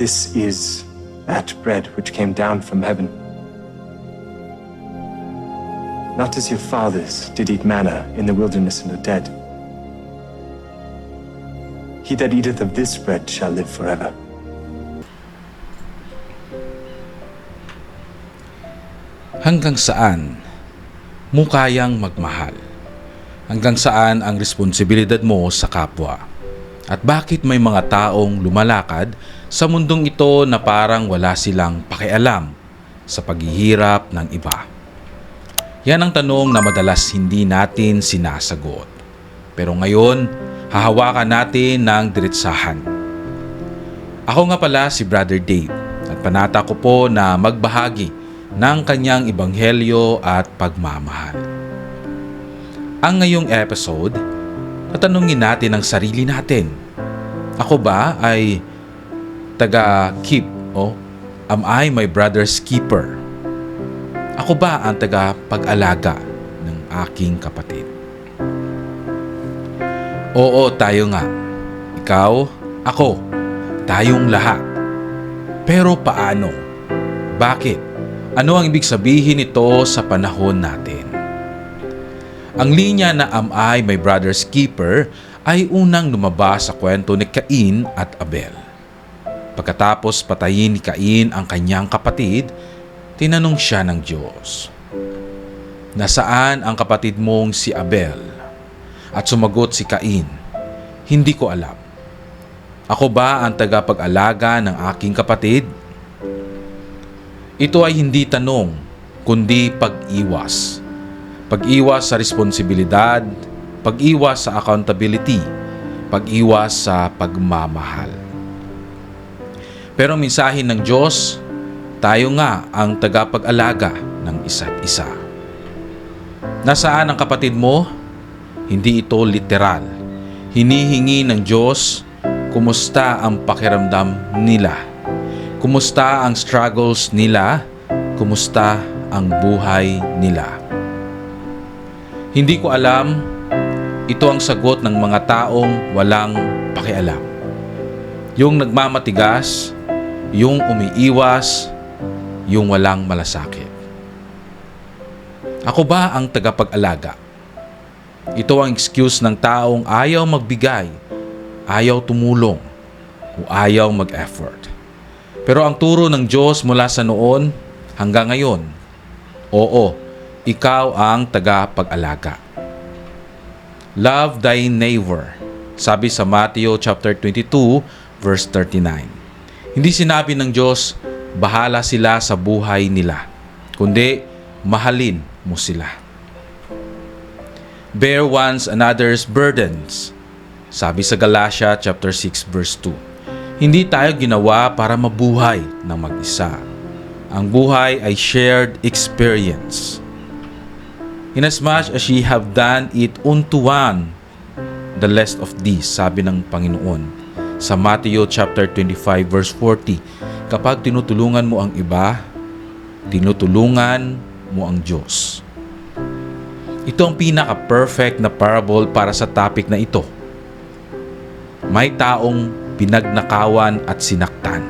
This is that bread which came down from heaven. Not as your fathers did eat manna in the wilderness and are dead. He that eateth of this bread shall live forever. Hanggang saan mo kayang magmahal? Hanggang saan ang responsibilidad mo sa kapwa? At bakit may mga taong lumalakad sa mundong ito na parang wala silang pakialam sa paghihirap ng iba? Yan ang tanong na madalas hindi natin sinasagot. Pero ngayon, hahawakan natin ng diretsahan. Ako nga pala si Brother Dave at panata ko po na magbahagi ng kanyang ibanghelyo at pagmamahal. Ang ngayong episode, tatanungin natin ang sarili natin. Ako ba ay taga-keep o am I my brother's keeper? Ako ba ang taga-pag-alaga ng aking kapatid? Oo, tayo nga. Ikaw, ako, tayong lahat. Pero paano? Bakit? Ano ang ibig sabihin nito sa panahon natin? Ang linya na am I my brother's keeper ay unang lumabas sa kwento ni Cain at Abel. Pagkatapos patayin ni Cain ang kanyang kapatid, tinanong siya ng Diyos, Nasaan ang kapatid mong si Abel? At sumagot si Cain, Hindi ko alam. Ako ba ang tagapag-alaga ng aking kapatid? Ito ay hindi tanong, kundi pag-iwas. Pag-iwas sa responsibilidad, pag-iwas sa accountability, pag-iwas sa pagmamahal. Pero mensahe ng Diyos, tayo nga ang tagapag-alaga ng isa't isa. Nasaan ang kapatid mo? Hindi ito literal. Hinihingi ng Diyos kumusta ang pakiramdam nila. Kumusta ang struggles nila? Kumusta ang buhay nila? Hindi ko alam, ito ang sagot ng mga taong walang pakialam. Yung nagmamatigas, yung umiiwas, yung walang malasakit. Ako ba ang tagapag-alaga? Ito ang excuse ng taong ayaw magbigay, ayaw tumulong, o ayaw mag-effort. Pero ang turo ng Diyos mula sa noon hanggang ngayon, oo, ikaw ang tagapag-alaga. Love thy neighbor, sabi sa Matthew chapter 22 verse 39. Hindi sinabi ng Diyos, bahala sila sa buhay nila, kundi mahalin mo sila. Bear one's another's burdens, sabi sa Galatia chapter 6 verse 2. Hindi tayo ginawa para mabuhay ng mag-isa. Ang buhay ay shared experience. Inasmuch as ye have done it unto one, the less of these, sabi ng Panginoon sa Matthew chapter 25 verse 40. Kapag tinutulungan mo ang iba, tinutulungan mo ang Diyos. Ito ang pinaka-perfect na parable para sa topic na ito. May taong pinagnakawan at sinaktan.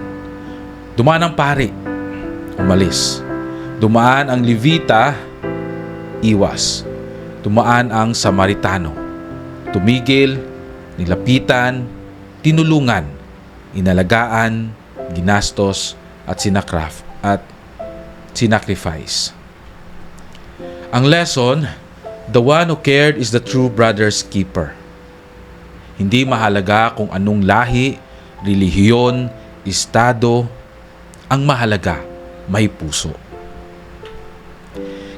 Dumaan ang pari, umalis. Dumaan ang Levita, iwas. Dumaan ang Samaritano. Tumigil, nilapitan, tinulungan, inalagaan, ginastos, at sinakraf at sinacrifice. Ang lesson, the one who cared is the true brother's keeper. Hindi mahalaga kung anong lahi, relihiyon, estado, ang mahalaga, may puso.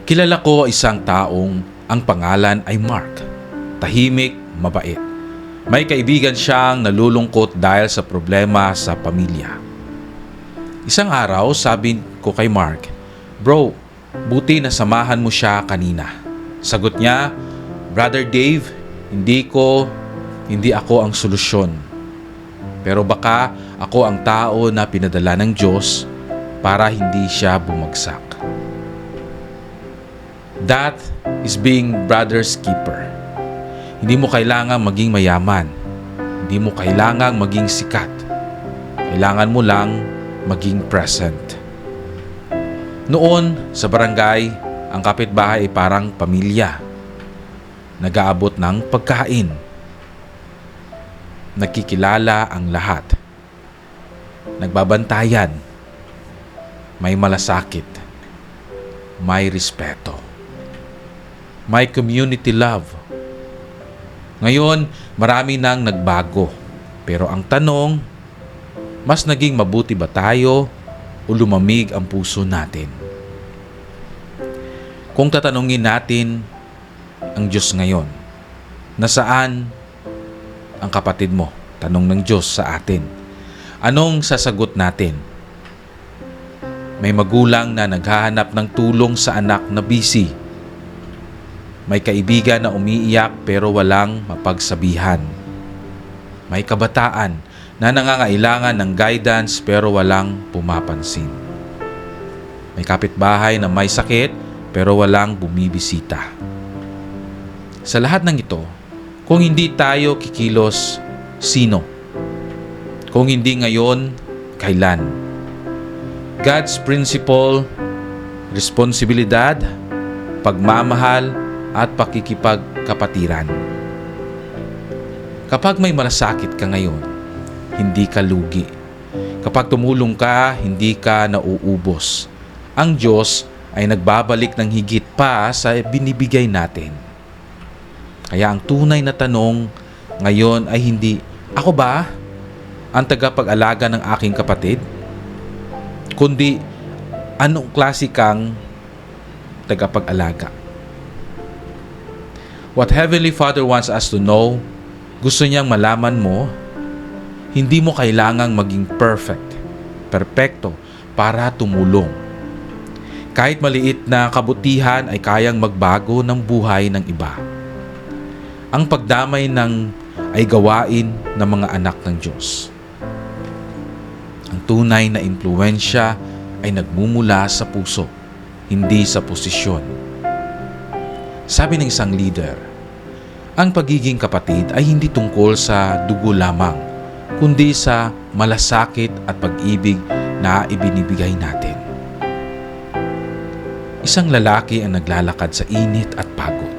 Kilala ko isang taong ang pangalan ay Mark. Tahimik, mabait. May kaibigan siyang nalulungkot dahil sa problema sa pamilya. Isang araw, sabi ko kay Mark, Bro, buti na samahan mo siya kanina. Sagot niya, Brother Dave, hindi ko hindi ako ang solusyon. Pero baka ako ang tao na pinadala ng Diyos para hindi siya bumagsak. That is being brother's keeper. Hindi mo kailangang maging mayaman. Hindi mo kailangang maging sikat. Kailangan mo lang maging present. Noon, sa barangay, ang kapitbahay ay parang pamilya. Nag-aabot ng pagkain. Nagkikilala ang lahat. Nagbabantayan. May malasakit. May respeto. May community love. Ngayon, marami nang nagbago. Pero ang tanong, mas naging mabuti ba tayo o lumamig ang puso natin? Kung tatanungin natin ang Diyos ngayon, nasaan ang kapatid mo? Tanong ng Diyos sa atin. Anong sasagot natin? May magulang na naghahanap ng tulong sa anak na busy. May kaibigan na umiiyak pero walang mapagsabihan. May kabataan na nangangailangan ng guidance pero walang pumapansin. May kapitbahay na may sakit pero walang bumibisita. Sa lahat ng ito, kung hindi tayo kikilos, sino? Kung hindi ngayon, kailan? God's principle, responsibilidad, pagmamahal, at pakikipagkapatiran. Kapag may malasakit ka ngayon, hindi ka lugi. Kapag tumulong ka, hindi ka nauubos. Ang Diyos ay nagbabalik ng higit pa sa binibigay natin. Kaya ang tunay na tanong ngayon ay hindi, ako ba ang tagapag-alaga ng aking kapatid? Kundi, anong klase kang tagapag-alaga? What Heavenly Father wants us to know, gusto niyang malaman mo, hindi mo kailangang maging perfect, perpekto para tumulong. Kahit maliit na kabutihan ay kayang magbago ng buhay ng iba. Ang pagdamay ng ay gawain ng mga anak ng Diyos. Ang tunay na impluensya ay nagmumula sa puso, hindi sa posisyon. Sabi ng isang leader, ang pagiging kapatid ay hindi tungkol sa dugo lamang, kundi sa malasakit at pag-ibig na ibinibigay natin. Isang lalaki ang naglalakad sa init at pagod.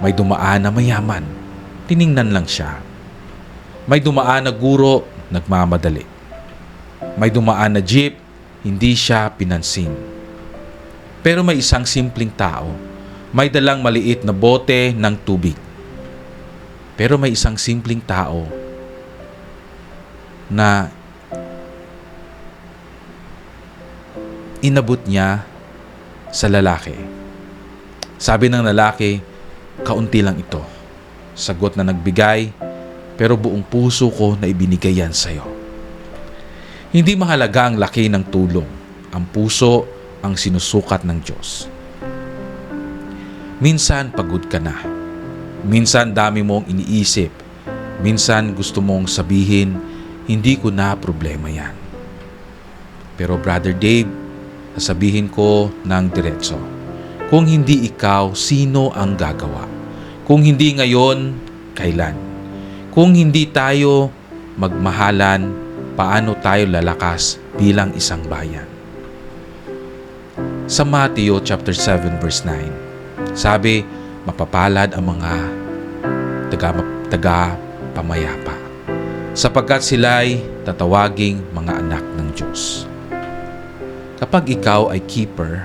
May dumaan na mayaman, tiningnan lang siya. May dumaan na guro, nagmamadali. May dumaan na jeep, hindi siya pinansin. Pero may isang simpleng tao, may dalang maliit na bote ng tubig. Pero may isang simpleng tao na inabot niya sa lalaki. Sabi ng lalaki, kaunti lang ito. Sagot na nagbigay, pero buong puso ko na ibinigay yan sa'yo. Hindi mahalaga ang laki ng tulong. Ang puso ang sinusukat ng Diyos. Minsan pagod ka na. Minsan dami mong iniisip. Minsan gusto mong sabihin, hindi ko na problema yan. Pero Brother Dave, sasabihin ko ng diretso. Kung hindi ikaw, sino ang gagawa? Kung hindi ngayon, kailan? Kung hindi tayo magmahalan, paano tayo lalakas bilang isang bayan? Sa Mateo chapter 7 verse 9, sabi, mapapalad ang mga taga, taga pamayapa sapagkat sila'y tatawaging mga anak ng Diyos. Kapag ikaw ay keeper,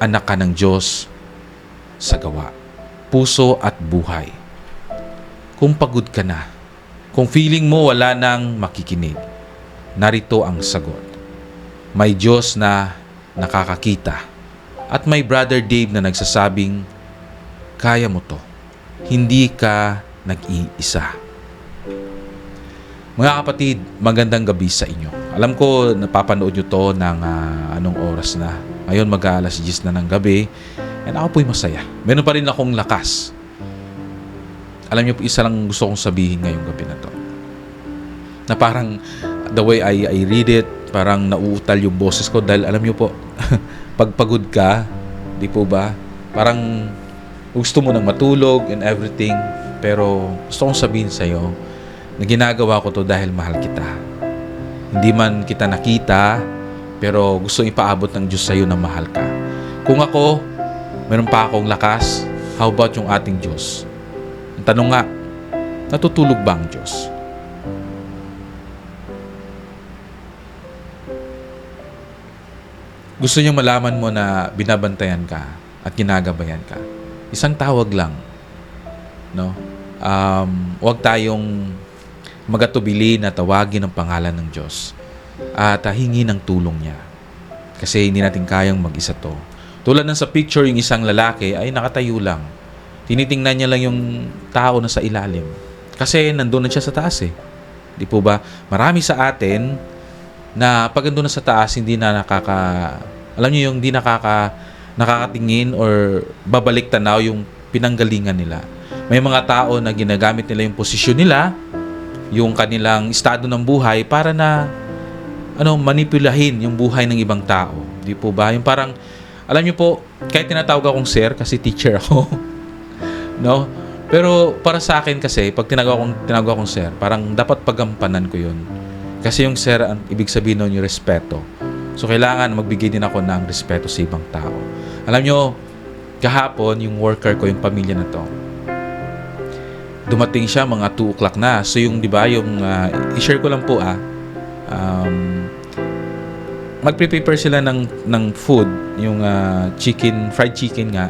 anak ka ng Diyos sa gawa, puso at buhay. Kung pagod ka na, kung feeling mo wala nang makikinig, narito ang sagot. May Diyos na nakakakita at may Brother Dave na nagsasabing, kaya mo to. Hindi ka nag-iisa. Mga kapatid, magandang gabi sa inyo. Alam ko napapanood nyo to ng ah, anong oras na. Ngayon mag-aalas 10 na ng gabi. And ako po'y masaya. Meron pa rin akong lakas. Alam niyo po, isa lang gusto kong sabihin ngayong gabi na to. Na parang the way I, I read it, parang nauutal yung boses ko dahil alam niyo po, pag pagod ka, di po ba, parang gusto mo nang matulog and everything. Pero gusto kong sabihin sa'yo, na ginagawa ko to dahil mahal kita. Hindi man kita nakita, pero gusto ipaabot ng Diyos sa'yo na mahal ka. Kung ako, meron pa akong lakas, how about yung ating Diyos? Ang tanong nga, natutulog ba ang Diyos? Gusto niyang malaman mo na binabantayan ka at ginagabayan ka. Isang tawag lang. No? Um, huwag tayong magatubili na tawagin ang pangalan ng Diyos at hingi ng tulong niya. Kasi hindi natin kayang mag-isa to. Tulad ng sa picture, yung isang lalaki ay nakatayo lang. Tinitingnan niya lang yung tao na sa ilalim. Kasi nandun na siya sa taas eh. Di po ba? Marami sa atin na pag nandun na sa taas, hindi na nakaka... Alam niyo yung hindi nakaka, nakakatingin or babalik tanaw yung pinanggalingan nila. May mga tao na ginagamit nila yung posisyon nila, yung kanilang estado ng buhay para na ano manipulahin yung buhay ng ibang tao. Di po ba? Yung parang alam niyo po, kahit tinatawag akong sir kasi teacher ako. no? Pero para sa akin kasi, pag tinawag akong, tinawag akong sir, parang dapat pagampanan ko yun. Kasi yung sir, ang ibig sabihin nun yung respeto. So, kailangan magbigay din ako ng respeto sa ibang tao. Alam nyo, kahapon, yung worker ko, yung pamilya na to, dumating siya mga 2 o'clock na. So, yung, di ba, yung, ah, i-share ko lang po, ah, um, magpe-prepare sila ng, ng food, yung ah, chicken, fried chicken nga,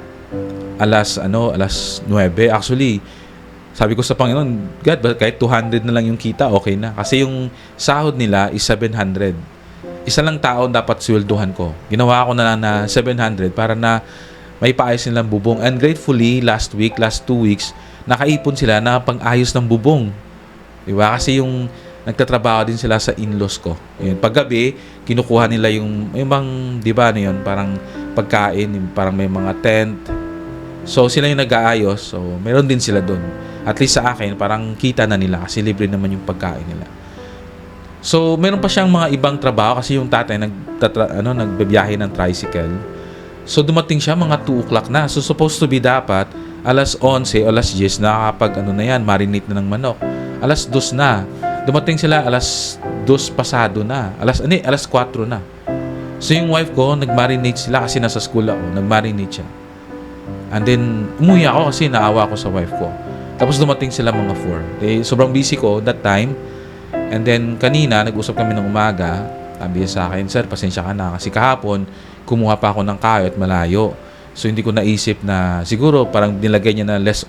alas, ano, alas 9. Actually, sabi ko sa Panginoon, God, kahit 200 na lang yung kita, okay na. Kasi yung sahod nila is 700. Isa lang tao dapat swelduhan ko. Ginawa ko na lang na 700 para na may paayos nilang bubong. And gratefully, last week, last two weeks, nakaipon sila na pang-ayos ng bubong. Di ba? Kasi yung nagtatrabaho din sila sa in-laws ko. Yun. Paggabi, kinukuha nila yung, yung bang, di ba, ano yun, parang pagkain, parang may mga tent. So, sila yung nag-aayos. So, meron din sila doon. At least sa akin, parang kita na nila kasi libre naman yung pagkain nila. So, meron pa siyang mga ibang trabaho kasi yung tatay nagtatra, ano, nagbibiyahe ng tricycle. So, dumating siya mga 2 o'clock na. So, supposed to be dapat alas 11 o alas 10 nakakapag ano na yan, marinate na ng manok. Alas 2 na. Dumating sila alas 2 pasado na. Alas, ano, alas 4 na. So, yung wife ko, nag-marinate sila kasi nasa school ako. Nag-marinate siya. And then, umuwi ako kasi naawa ako sa wife ko. Tapos dumating sila mga 4. Eh, sobrang busy ko that time. And then, kanina, nag-usap kami ng umaga. Sabi niya sa akin, Sir, pasensya ka na. Kasi kahapon, kumuha pa ako ng kayo at malayo. So, hindi ko naisip na siguro parang nilagay niya na less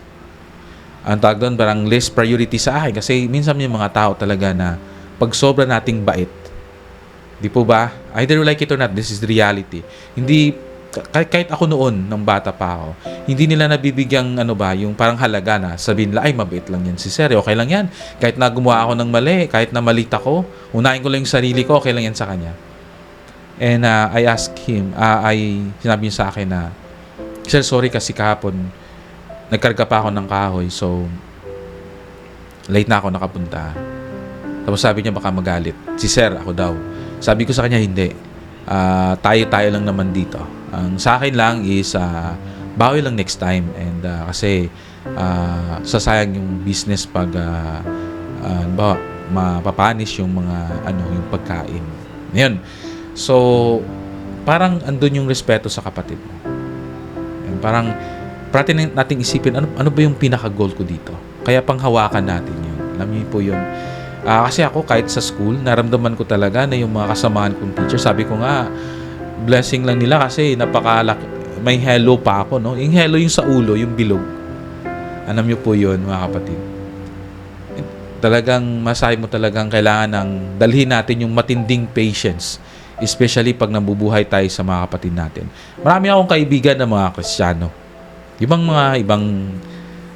ang tawag doon, parang less priority sa akin. Kasi minsan may mga tao talaga na pag sobra nating bait, di po ba? Either you like it or not, this is the reality. Hindi, kahit, kahit ako noon, nung bata pa ako, hindi nila nabibigyang ano ba, yung parang halaga na sabihin nila, ay mabait lang yan si Sir, okay lang yan. Kahit na gumawa ako ng mali, kahit na malit ako, unahin ko lang yung sarili ko, okay lang yan sa kanya. And uh, I asked him, uh, ay sinabi niya sa akin na, Sir, sorry kasi kahapon, nagkarga pa ako ng kahoy, so late na ako nakapunta. Tapos sabi niya baka magalit. Si Sir, ako daw. Sabi ko sa kanya, hindi. Ah, tayo-tayo lang naman dito. Ang sa akin lang is ah, bawi lang next time. And ah, kasi ah, sasayang yung business pag uh, ba, mapapanis yung mga ano yung pagkain. Ngayon. So, parang andun yung respeto sa kapatid mo. Yan, parang parati nating isipin ano, ano ba yung pinaka-goal ko dito. Kaya panghawakan natin yun. Alam niyo po yun. Ah, kasi ako kahit sa school, naramdaman ko talaga na yung mga kasamahan kong teacher, sabi ko nga, blessing lang nila kasi napakalaki, may hello pa ako, no? Yung hello yung sa ulo, yung bilog. Alam niyo po yun, mga kapatid. Talagang masahe mo talagang kailangan ng dalhin natin yung matinding patience especially pag nabubuhay tayo sa mga kapatid natin. Marami akong kaibigan na mga Kristiyano. Ibang mga ibang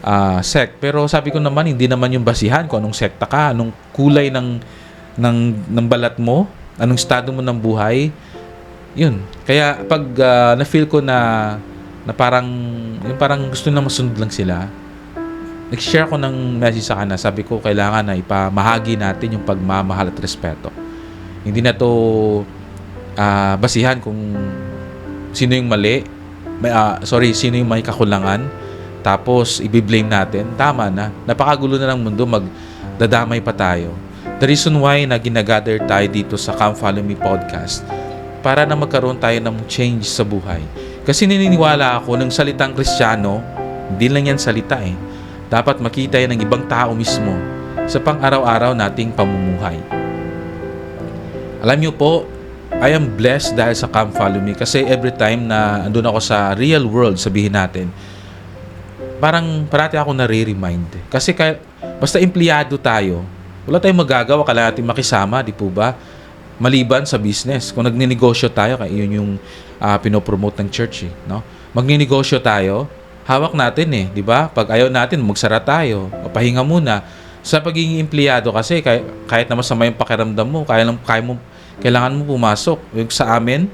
ah, sect. Pero sabi ko naman, hindi naman yung basihan kung anong sekta ka, anong kulay ng, ng, ng balat mo, anong estado mo ng buhay. Yun. Kaya pag ah, na-feel ko na na parang yung parang gusto na masunod lang sila, nag-share ko ng message sa kanila. Sabi ko, kailangan na ipamahagi natin yung pagmamahal at respeto. Hindi na to ah, basihan kung sino yung mali, may, ah, sorry, sino yung may kakulangan, tapos i-blame natin, tama na. Napakagulo na ng mundo, magdadamay pa tayo. The reason why na ginagather tayo dito sa Come Follow Me podcast para na magkaroon tayo ng change sa buhay. Kasi naniniwala ako ng salitang Kristiyano, hindi lang yan salita eh. Dapat makita yan ng ibang tao mismo sa pang-araw-araw nating pamumuhay. Alam niyo po, I am blessed dahil sa Come Follow Me kasi every time na andun ako sa real world, sabihin natin, parang parati ako nare-remind. Kasi kaya, basta empleyado tayo, wala tayong magagawa, kailangan natin makisama, di po ba? Maliban sa business. Kung nagninegosyo tayo, kaya yun yung uh, pinopromote ng church, eh, no? Magninegosyo tayo, hawak natin eh, di ba? Pag ayaw natin, magsara tayo, o pahinga muna. Sa pagiging empleyado kasi, kahit, kahit na masama yung pakiramdam mo, kaya, lang, kaya mo, kailangan mo pumasok. Yung sa amin,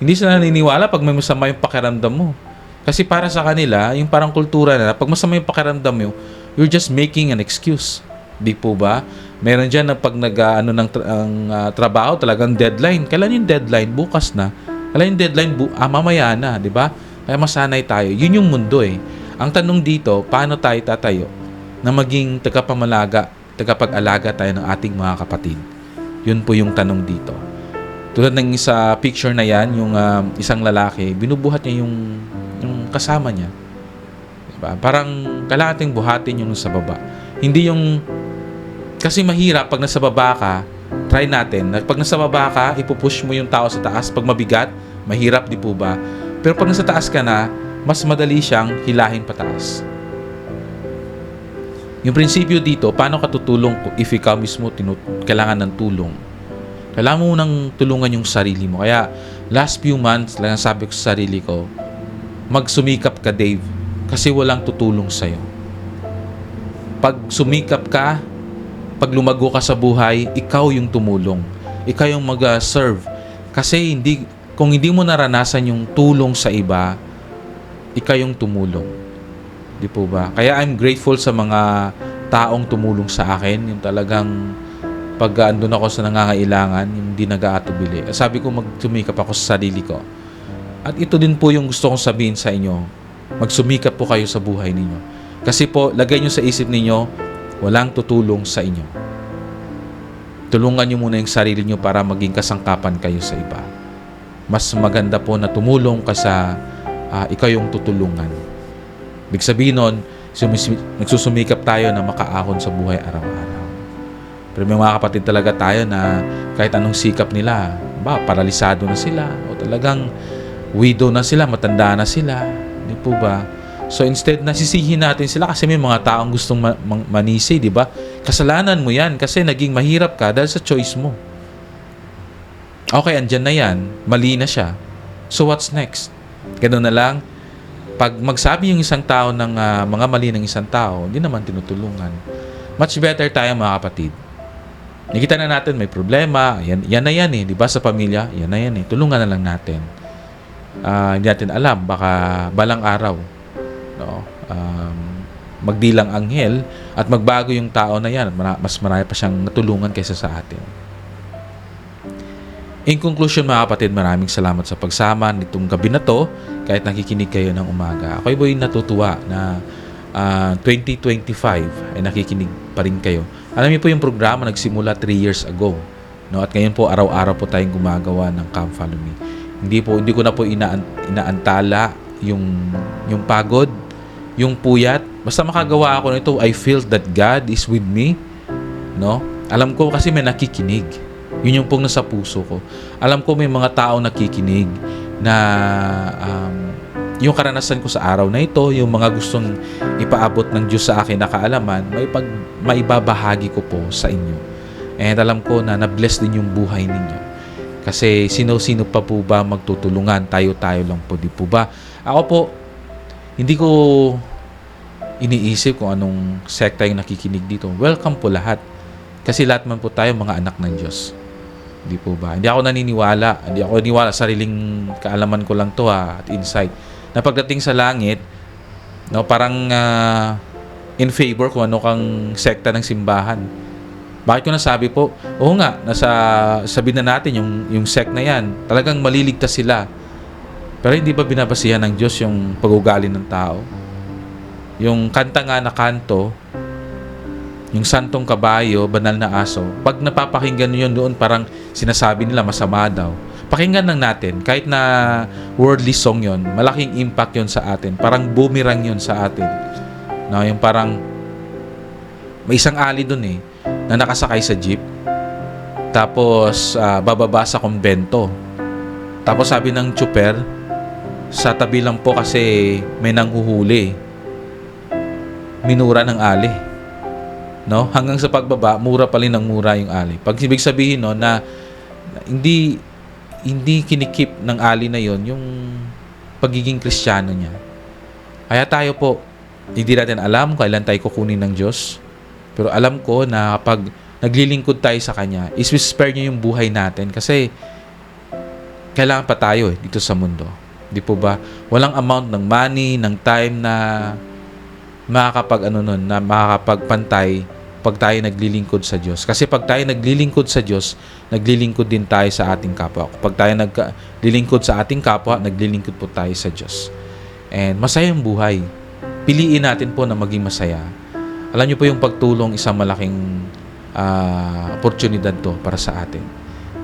hindi sila naniniwala pag may masama yung pakiramdam mo. Kasi para sa kanila, yung parang kultura na, pag masama yung pakiramdam mo, you're just making an excuse. Di po ba? Meron dyan na pag nag, ah, ano, ng tra- ang, ah, trabaho, talagang deadline. Kailan yung deadline? Bukas na. Kailan yung deadline? Bu- ah, mamaya na, di ba? Kaya masanay tayo. Yun yung mundo eh. Ang tanong dito, paano tayo tatayo na maging tagapamalaga, tagapag-alaga tayo ng ating mga kapatid? Yun po yung tanong dito. Tulad ng sa picture na yan, yung ah, isang lalaki, binubuhat niya yung, yung kasama niya. Diba? Parang kailangan buhatin yung sa baba. Hindi yung... Kasi mahirap pag nasa baba ka, try natin. Pag nasa baba ka, ipupush mo yung tao sa taas. Pag mabigat, mahirap, di po ba? Pero pag nasa taas ka na, mas madali siyang hilahin pataas. Yung prinsipyo dito, paano ka tutulong if ikaw mismo tinut- kailangan ng tulong? Kailangan mo nang tulungan yung sarili mo. Kaya, last few months, lang sabi ko sa sarili ko, magsumikap ka, Dave, kasi walang tutulong sa'yo. Pag sumikap ka, pag lumago ka sa buhay, ikaw yung tumulong. Ikaw yung mag-serve. Kasi hindi, kung hindi mo naranasan yung tulong sa iba, ikaw yung tumulong. Di po ba? Kaya I'm grateful sa mga taong tumulong sa akin. Yung talagang pag andun ako sa nangangailangan, hindi nag-aatubili. Sabi ko, magsumikap ako sa sarili ko. At ito din po yung gusto kong sabihin sa inyo. Magsumikap po kayo sa buhay ninyo. Kasi po, lagay nyo sa isip ninyo, walang tutulong sa inyo. Tulungan nyo muna yung sarili nyo para maging kasangkapan kayo sa iba. Mas maganda po na tumulong ka sa ah, ikaw yung tutulungan. Ibig sabihin nun, nagsusumikap tayo na makaahon sa buhay araw-araw. Pero may mga kapatid talaga tayo na kahit anong sikap nila, ba, paralisado na sila o talagang widow na sila, matanda na sila. Di po ba? So instead, nasisihin natin sila kasi may mga taong gustong ma- mang- manisi, di ba? Kasalanan mo yan kasi naging mahirap ka dahil sa choice mo. Okay, andyan na yan. Mali na siya. So what's next? Ganun na lang. Pag magsabi yung isang tao ng ah, mga mali ng isang tao, hindi naman tinutulungan. Much better tayo mga kapatid. Nakita na natin may problema. Yan, yan na yan eh. Di ba sa pamilya? Yan na yan eh. Tulungan na lang natin. Ah, hindi natin alam. Baka balang araw. No? Um, magdilang anghel at magbago yung tao na yan. Mas marami pa siyang natulungan kaysa sa atin. In conclusion mga kapatid, maraming salamat sa pagsama nitong gabi na to kahit nakikinig kayo ng umaga. Ako'y boy natutuwa na ah, 2025 ay nakikinig pa rin kayo. Alam niyo po yung programa nagsimula 3 years ago. No? At ngayon po araw-araw po tayong gumagawa ng Come Follow Me. Hindi po hindi ko na po inaan, inaantala yung yung pagod, yung puyat. Basta makagawa ako nito, I feel that God is with me. No? Alam ko kasi may nakikinig. Yun yung pong nasa puso ko. Alam ko may mga tao nakikinig na um, yung karanasan ko sa araw na ito, yung mga gustong ipaabot ng Diyos sa akin na kaalaman, may pag, maibabahagi ko po sa inyo. And alam ko na na-bless din yung buhay ninyo. Kasi sino-sino pa po ba magtutulungan? Tayo-tayo lang po, di po ba? Ako po, hindi ko iniisip kung anong sekta yung nakikinig dito. Welcome po lahat. Kasi lahat man po tayo mga anak ng Diyos. Hindi po ba? Hindi ako naniniwala. Hindi ako naniniwala. Sariling kaalaman ko lang to ha, at insight. Na pagdating sa langit, no, parang ah, in favor kung ano kang sekta ng simbahan. Bakit ko nasabi po? Oo nga, nasa sabi na natin yung yung sect na yan, talagang maliligtas sila. Pero hindi ba binabasihan ng Diyos yung pag-ugali ng tao? Yung kanta nga na kanto, yung santong kabayo, banal na aso, pag napapakinggan nyo yun doon, parang sinasabi nila masama daw. Pakinggan lang natin, kahit na worldly song yon malaking impact yon sa atin. Parang boomerang yon sa atin. No, yung parang may isang ali doon eh, na nakasakay sa jeep. Tapos, ah, bababa sa kumbento. Tapos sabi ng chuper, sa tabi lang po kasi may nanghuhuli. Minura ng ali. No? Hanggang sa pagbaba, mura pa rin ng mura yung ali. Pag ibig sabihin no, na, hindi hindi kinikip ng ali na yon yung pagiging kristyano niya. Kaya tayo po, hindi natin alam kailan tayo kukunin ng Diyos. Pero alam ko na kapag naglilingkod tayo sa Kanya, is-spare niya yung buhay natin kasi kailangan pa tayo eh, dito sa mundo. Di po ba? Walang amount ng money, ng time na makakapag ano nun, na makakapagpantay pag tayo naglilingkod sa Diyos. Kasi pag tayo naglilingkod sa Diyos, naglilingkod din tayo sa ating kapwa. Pag tayo naglilingkod sa ating kapwa, naglilingkod po tayo sa Diyos. And masaya yung buhay. Piliin natin po na maging masaya. Alam niyo po yung pagtulong isang malaking ah, oportunidad to para sa atin.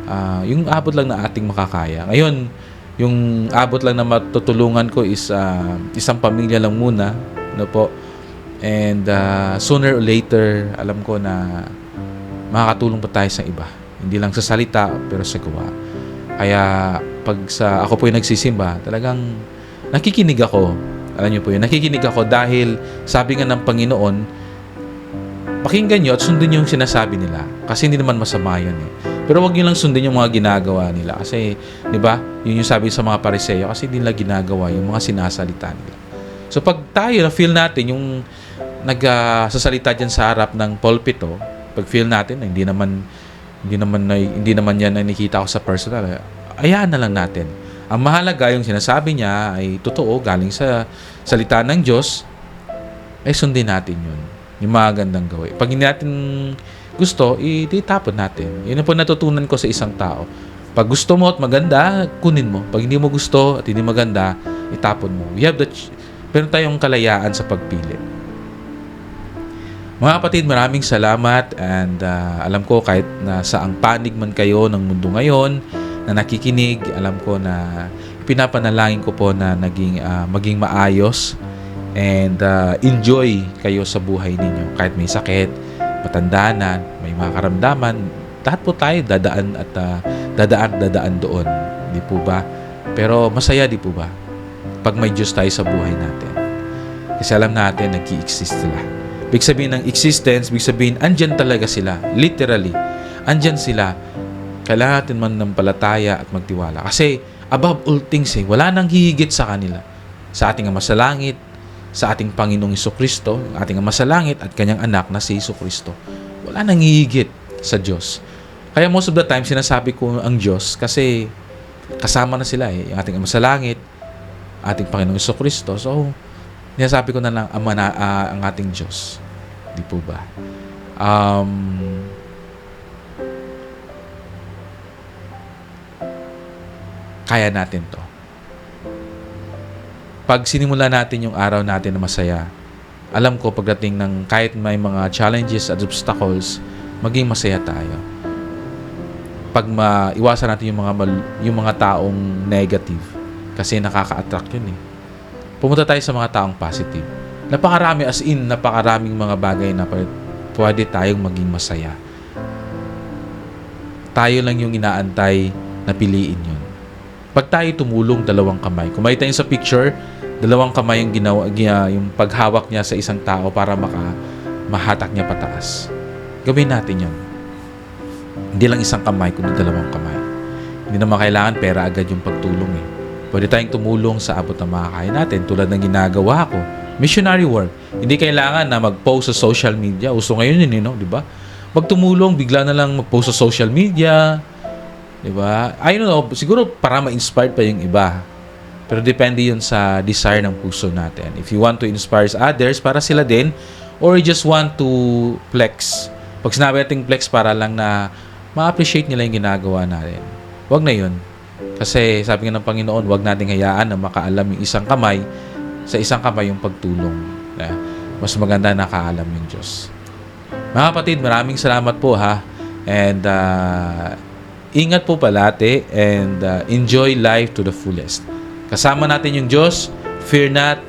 Ah, yung abot lang na ating makakaya. Ngayon, yung abot lang na matutulungan ko is ah, isang pamilya lang muna, no po. And ah, sooner or later, alam ko na makakatulong pa tayo sa iba. Hindi lang sa salita, pero sa gawa. Kaya pag sa ako po yung nagsisimba, talagang nakikinig ako. Alam niyo po yun, nakikinig ako dahil sabi nga ng Panginoon, pakinggan nyo at sundin yung sinasabi nila. Kasi hindi naman masama yun eh. Pero wag nyo lang sundin yung mga ginagawa nila. Kasi, di ba, yun yung sabi sa mga pariseyo, kasi nila ginagawa yung mga sinasalita nila. So pag tayo na feel natin yung nagsasalita dyan sa harap ng pulpito, pag feel natin na hindi naman hindi naman na, hindi naman yan na nakikita ko sa personal, eh, ayaan na lang natin. Ang mahalaga yung sinasabi niya ay totoo, galing sa salita ng Diyos, ay sundin natin yun. Yung mga gandang gawin. Pag hindi natin gusto, itapon natin. Yun ang po natutunan ko sa isang tao. Pag gusto mo at maganda, kunin mo. Pag hindi mo gusto at hindi maganda, itapon mo. We have the meron tayong kalayaan sa pagpili. Mga kapatid, maraming salamat and ah, alam ko kahit na saang panig man kayo ng mundo ngayon na nakikinig, alam ko na pinapanalangin ko po na naging ah, maging maayos and ah, enjoy kayo sa buhay ninyo kahit may sakit, matanda na, may mga karamdaman, lahat po tayo dadaan at ah, dadaan dadaan doon, di po ba? Pero masaya di po ba? Pag may Diyos tayo sa buhay natin. Kasi alam natin nag-i-exist sila. Big sabihin ng existence, big sabihin, andyan talaga sila. Literally. Andyan sila. Kailangan natin man ng palataya at magtiwala. Kasi above all things, eh, wala nang hihigit sa kanila. Sa ating Ama sa Langit, sa ating Panginoong Iso Kristo, ating Ama sa Langit at kanyang anak na si Iso Kristo. Wala nang hihigit sa Diyos. Kaya most of the time, sinasabi ko ang Diyos kasi kasama na sila eh. Yung ating Ama sa Langit, ating Panginoong Iso Kristo. So, Sinasabi ko na lang ama na, ah, ang ating Diyos. Di po ba? Um, kaya natin to. Pag sinimula natin yung araw natin na masaya, alam ko pagdating ng kahit may mga challenges at obstacles, maging masaya tayo. Pag maiwasan natin yung mga mal- yung mga taong negative kasi nakaka-attract yun eh pumunta tayo sa mga taong positive. Napakarami as in, napakaraming mga bagay na pwede, tayong maging masaya. Tayo lang yung inaantay na piliin yun. Pag tayo tumulong dalawang kamay, kung may tayo sa picture, dalawang kamay yung ginawa, gina- yung paghawak niya sa isang tao para maka mahatak niya pataas. Gawin natin yun. Hindi lang isang kamay, kundi dalawang kamay. Hindi naman kailangan pera agad yung pagtulong eh. Pwede tayong tumulong sa abot ng makakaya natin tulad ng ginagawa ko. Missionary work. Hindi kailangan na mag-post sa social media. Uso ngayon yun, eh, no? di ba? Pag tumulong, bigla na lang mag-post sa social media. Di ba? I don't know, siguro para ma-inspired pa yung iba. Pero depende yun sa desire ng puso natin. If you want to inspire others para sila din, or you just want to flex. Pag sinabi natin flex para lang na ma-appreciate nila yung ginagawa natin. Huwag na yun. Kasi sabi nga ng Panginoon, huwag nating hayaan na makaalam yung isang kamay sa isang kamay yung pagtulong. Mas maganda na nakaalam yung Diyos. Mga kapatid, maraming salamat po ha. And uh, ingat po palate and uh, enjoy life to the fullest. Kasama natin yung Diyos, fear not,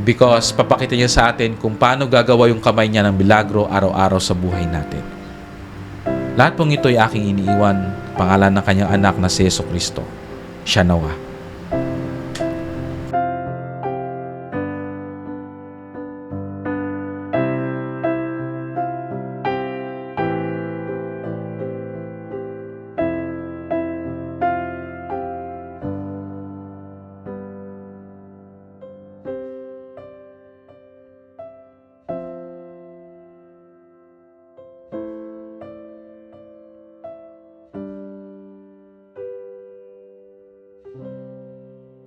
because papakita niya sa atin kung paano gagawa yung kamay niya ng milagro araw-araw sa buhay natin. Lahat pong ito ay aking iniiwan, pangalan ng kanyang anak na si Yeso Kristo. Siya nawa.